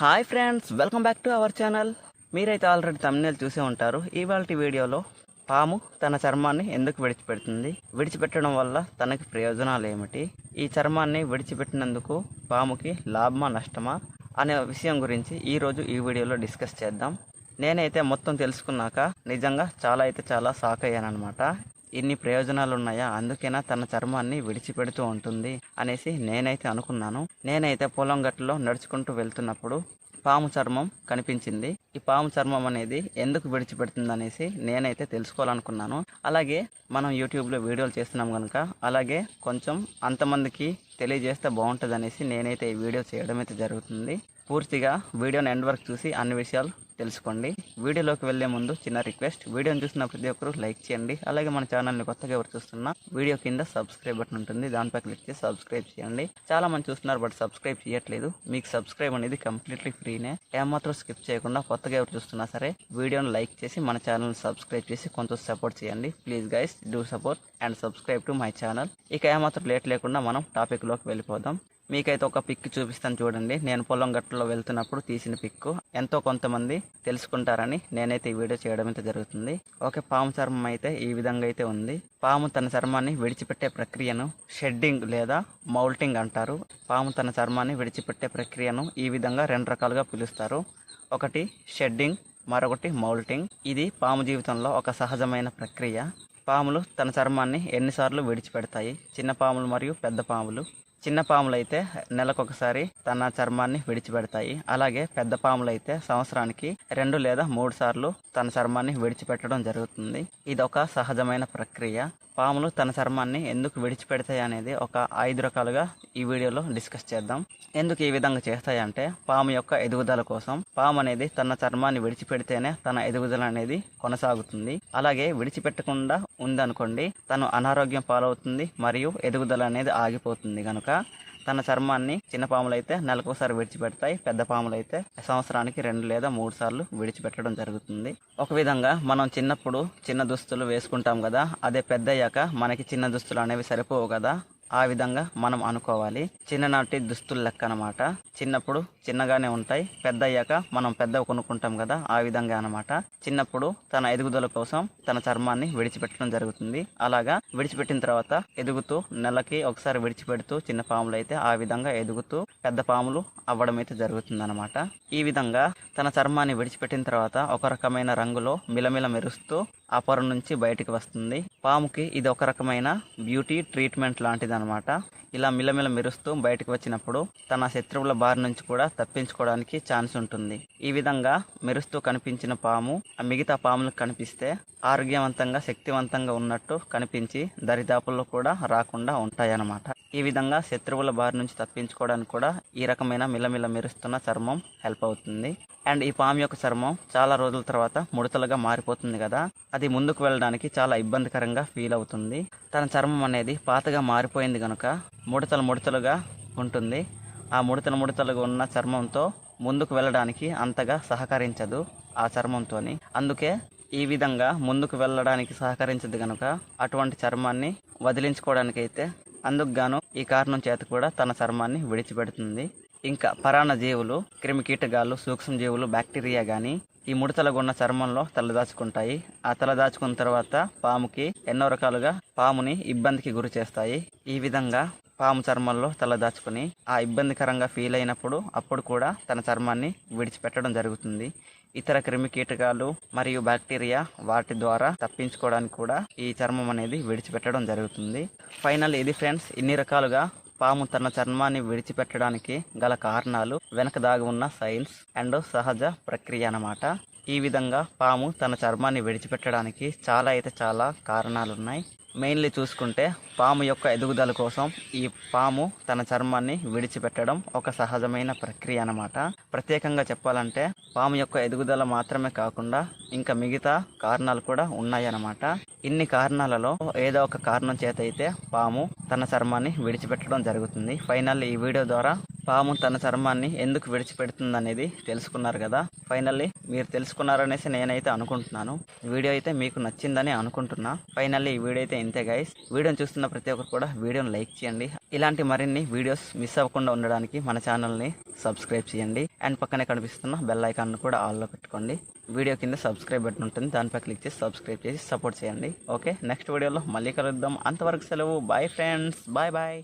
Hi friends welcome back to our channel మీరైతే already తమిళ చూసే ఉంటారు. ఇవాళ వీడియోలో పాము తన చర్మాన్ని ఎందుకు విడిచిపెడుతుంది? విడిచిపెట్టడం వల్ల తనకి ప్రయోజనాలు ఏమిటి? ఈ చర్మాన్ని విడిచిపెట్టినందుకు పాముకి లాభమా నష్టమా అనే విషయం గురించి ఈరోజు ఈ వీడియోలో డిస్కస్ చేద్దాం. నేనైతే మొత్తం తెలుసుకున్నాక నిజంగా చాలా అయితే చాలా షాక్ అయ్యానమాట ఇన్ని ప్రయోజనాలు ఉన్నాయా అందుకేనా తన చర్మాన్ని విడిచిపెడుతూ ఉంటుంది అనేసి నేనైతే అనుకున్నాను. నేనైతే పొలం గట్టులో నడుచుకుంటూ వెళ్తున్నప్పుడు పాము చర్మం కనిపించింది. ఈ పాము చర్మం అనేది ఎందుకు విడిచిపెడుతుంది అనేసి నేనైతే తెలుసుకోవాలనుకున్నాను. అలాగే మనం యూట్యూబ్లో వీడియోలు చేస్తున్నాం కనుక అలాగే కొంచెం అంతమందికి తెలియజేస్తే బాగుంటుంది అనేసి నేనైతే ఈ వీడియో చేయడం అయితే జరుగుతుంది. పూర్తిగా వీడియోని ఎండ్ వరకు చూసి అన్ని విషయాలు తెలుసుకోండి. వీడియోలోకి వెళ్ళే ముందు చిన్న రిక్వెస్ట్ వీడియోని చూసిన ప్రతి ఒక్కరు లైక్ చేయండి. అలాగే మన ఛానల్ని కొత్తగా ఎవరు చూస్తున్నా వీడియో కింద సబ్స్క్రైబ్ బటన్ ఉంటుంది దానిపై క్లిక్ చేసి సబ్స్క్రైబ్ చేయండి. చాలా మంది చూస్తున్నారు బట్ సబ్స్క్రైబ్ చేయట్లేదు. మీకు సబ్స్క్రైబ్ అనేది కంప్లీట్లీ ఫ్రీనే. ఏమాత్రం స్కిప్ చేయకుండా కొత్తగా ఎవరు చూస్తున్నా సరే వీడియోని లైక్ చేసి మన ఛానల్ని సబ్స్క్రైబ్ చేసి కొంచెం సపోర్ట్ చేయండి. Please guys do support and subscribe to my channel. ఇక ఏమాత్రం లేట్ లేకుండా మనం టాపిక్లోకి వెళ్ళిపోదాం. మీకైతే ఒక పిక్ చూపిస్తాను చూడండి. నేను పొలం గట్టులో వెళ్తున్నప్పుడు తీసిన పిక్ ఎంతో కొంతమంది తెలుసుకుంటారని నేనైతే ఈ వీడియో చేయడం అయితే జరుగుతుంది. ఓకే పాము చర్మం అయితే ఈ విధంగా అయితే ఉంది. పాము తన చర్మాన్ని విడిచిపెట్టే ప్రక్రియను షెడ్డింగ్ లేదా మౌల్టింగ్ అంటారు. పాము తన చర్మాన్ని విడిచిపెట్టే ప్రక్రియను ఈ విధంగా రెండు రకాలుగా పిలుస్తారు. ఒకటి షెడ్డింగ్ మరొకటి మౌల్టింగ్ ఇది పాము జీవితంలో ఒక సహజమైన ప్రక్రియ. పాములు తన చర్మాన్ని ఎన్నిసార్లు విడిచిపెడతాయి? చిన్న పాములు మరియు పెద్ద పాములు. చిన్న పాములు అయితే నెలకొకసారి తన చర్మాన్ని విడిచిపెడతాయి. అలాగే పెద్ద పాములు అయితే సంవత్సరానికి రెండు లేదా మూడు సార్లు తన చర్మాన్ని విడిచిపెట్టడం జరుగుతుంది. ఇది ఒక సహజమైన ప్రక్రియ. పాములు తన చర్మాన్ని ఎందుకు విడిచిపెడతాయి అనేది ఒక ఐదు రకాలుగా ఈ వీడియోలో డిస్కస్ చేద్దాం. ఎందుకు ఈ విధంగా చేస్తాయంటే పాము యొక్క ఎదుగుదల కోసం. పాము అనేది తన చర్మాన్ని విడిచిపెడితేనే తన ఎదుగుదల అనేది కొనసాగుతుంది. అలాగే విడిచిపెట్టకుండా ఉందనుకోండి తను అనారోగ్యం పాలవుతుంది మరియు ఎదుగుదల అనేది ఆగిపోతుంది కనుక తన చర్మాన్ని చిన్న పాములు అయితే నెలకొకసారి విడిచిపెడతాయి పెద్ద పాములు అయితే సంవత్సరానికి రెండు లేదా మూడు సార్లు విడిచిపెట్టడం జరుగుతుంది. ఒక విధంగా మనం చిన్నప్పుడు చిన్న దుస్తులు వేసుకుంటాం కదా అదే పెద్ద అయ్యాక మనకి చిన్న దుస్తులు అనేవి సరిపోవు కదా. ఆ విధంగా మనం అనుకోవాలి. చిన్ననాటి దుస్తులు లెక్క అనమాట చిన్నప్పుడు చిన్నగానే ఉంటాయి. పెద్ద అయ్యాక మనం పెద్దవి కొనుక్కుంటాం కదా ఆ విధంగా అనమాట చిన్నప్పుడు తన ఎదుగుదల కోసం తన చర్మాన్ని విడిచిపెట్టడం జరుగుతుంది. అలాగా విడిచిపెట్టిన తర్వాత ఎదుగుతూ నెలకి ఒకసారి విడిచిపెడుతూ చిన్న పాములు అయితే ఆ విధంగా ఎదుగుతూ పెద్ద పాములు అవ్వడం అయితే జరుగుతుంది అనమాట ఈ విధంగా తన చర్మాన్ని విడిచిపెట్టిన తర్వాత ఒక రకమైన రంగులో మిలమిల మెరుస్తూ ఆ పొర నుంచి బయటికి వస్తుంది. పాముకి ఇది ఒక రకమైన బ్యూటీ ట్రీట్మెంట్ లాంటిది అనమాట ఇలా మిలమిల మెరుస్తూ బయటకు వచ్చినప్పుడు తన శత్రువుల బారి నుంచి కూడా తప్పించుకోవడానికి ఛాన్స్ ఉంటుంది. ఈ విధంగా మెరుస్తూ కనిపించిన పాము ఆ మిగతా పాములకు కనిపిస్తే ఆరోగ్యవంతంగా శక్తివంతంగా ఉన్నట్టు కనిపించి దరిదాపుల్లో కూడా రాకుండా ఉంటాయన్నమాట. ఈ విధంగా శత్రువుల బారి నుంచి తప్పించుకోవడానికి కూడా ఈ రకమైన మిలమిల మెరుస్తున్న చర్మం హెల్ప్ అవుతుంది. అండ్ ఈ పాము యొక్క చర్మం చాలా రోజుల తర్వాత ముడతలుగా మారిపోతుంది కదా. అది ముందుకు వెళ్ళడానికి చాలా ఇబ్బందికరంగా ఫీల్ అవుతుంది. తన చర్మం అనేది పాతగా మారిపోయింది కనుక ముడతలు ముడతలుగా ఉంటుంది. ఆ ముడతలు ముడతలుగా ఉన్న చర్మంతో ముందుకు వెళ్ళడానికి అంతగా సహకరించదు ఆ చర్మంతో అందుకే ఈ విధంగా ముందుకు వెళ్ళడానికి సహకరించదు కనుక అటువంటి చర్మాన్ని వదిలించుకోవడానికైతే అయితే గాను ఈ కారణం చేత కూడా తన చర్మాన్ని విడిచిపెడుతుంది. ఇంకా పరాణ జీవులు క్రిమి కీటకాలు సూక్ష్మజీవులు బ్యాక్టీరియా కానీ ఈ ముడతలగున్న చర్మంలో తలదాచుకుంటాయి. ఆ తలదాచుకున్న తర్వాత పాముకి ఎన్నో రకాలుగా పాముని ఇబ్బందికి గురి చేస్తాయి. ఈ విధంగా పాము చర్మంలో తలదాచుకుని ఆ ఇబ్బందికరంగా ఫీల్ అయినప్పుడు అప్పుడు కూడా తన చర్మాన్ని విడిచిపెట్టడం జరుగుతుంది. ఇతర క్రిమి కీటకాలు మరియు బ్యాక్టీరియా వాటి ద్వారా తప్పించుకోవడానికి కూడా ఈ చర్మం అనేది విడిచిపెట్టడం జరుగుతుంది. ఫైనల్ ఇది ఫ్రెండ్స్ ఇన్ని రకాలుగా పాము తన చర్మాన్ని విడిచిపెట్టడానికి గల కారణాలు వెనక దాగి ఉన్న సైన్స్ అండ్ సహజ ప్రక్రియ అన్నమాట. ఈ విధంగా పాము తన చర్మాన్ని విడిచిపెట్టడానికి చాలా అయితే చాలా కారణాలు ఉన్నాయి మెయిన్లీ చూసుకుంటే పాము యొక్క ఎదుగుదల కోసం ఈ పాము తన చర్మాన్ని విడిచిపెట్టడం ఒక సహజమైన ప్రక్రియ అన్నమాట. ప్రత్యేకంగా చెప్పాలంటే పాము యొక్క ఎదుగుదల మాత్రమే కాకుండా ఇంకా మిగతా కారణాలు కూడా ఉన్నాయన్నమాట ఇన్ని కారణాలలో ఏదో ఒక కారణం చేత అయితే పాము తన చర్మాన్ని విడిచిపెట్టడం జరుగుతుంది. ఫైనల్ ఈ వీడియో ద్వారా పాము తన చర్మాన్ని ఎందుకు విడిచిపెడుతుందనేది తెలుసుకున్నారు కదా. ఫైనల్లీ మీరు తెలుసుకున్నారనేసి నేనైతే అనుకుంటున్నాను. వీడియో అయితే మీకు నచ్చిందని అనుకుంటున్నా. ఫైనల్లీ ఈ వీడియో అయితే ఇంతే గైస్ వీడియోని చూస్తున్న ప్రతి ఒక్కరు కూడా వీడియోని లైక్ చేయండి. ఇలాంటి మరిన్ని వీడియోస్ మిస్ అవ్వకుండా ఉండడానికి మన ఛానల్ని సబ్స్క్రైబ్ చేయండి. అండ్ పక్కనే కనిపిస్తున్న బెల్ ఐకాన్ను కూడా ఆల్లో పెట్టుకోండి. వీడియో కింద సబ్స్క్రైబ్ బటన్ ఉంటుంది. దానిపై క్లిక్ చేసి సబ్స్క్రైబ్ చేసి సపోర్ట్ చేయండి. ఓకే నెక్స్ట్ వీడియోలో మళ్ళీ కలుద్దాం. అంతవరకు సెలవు. Bye friends bye bye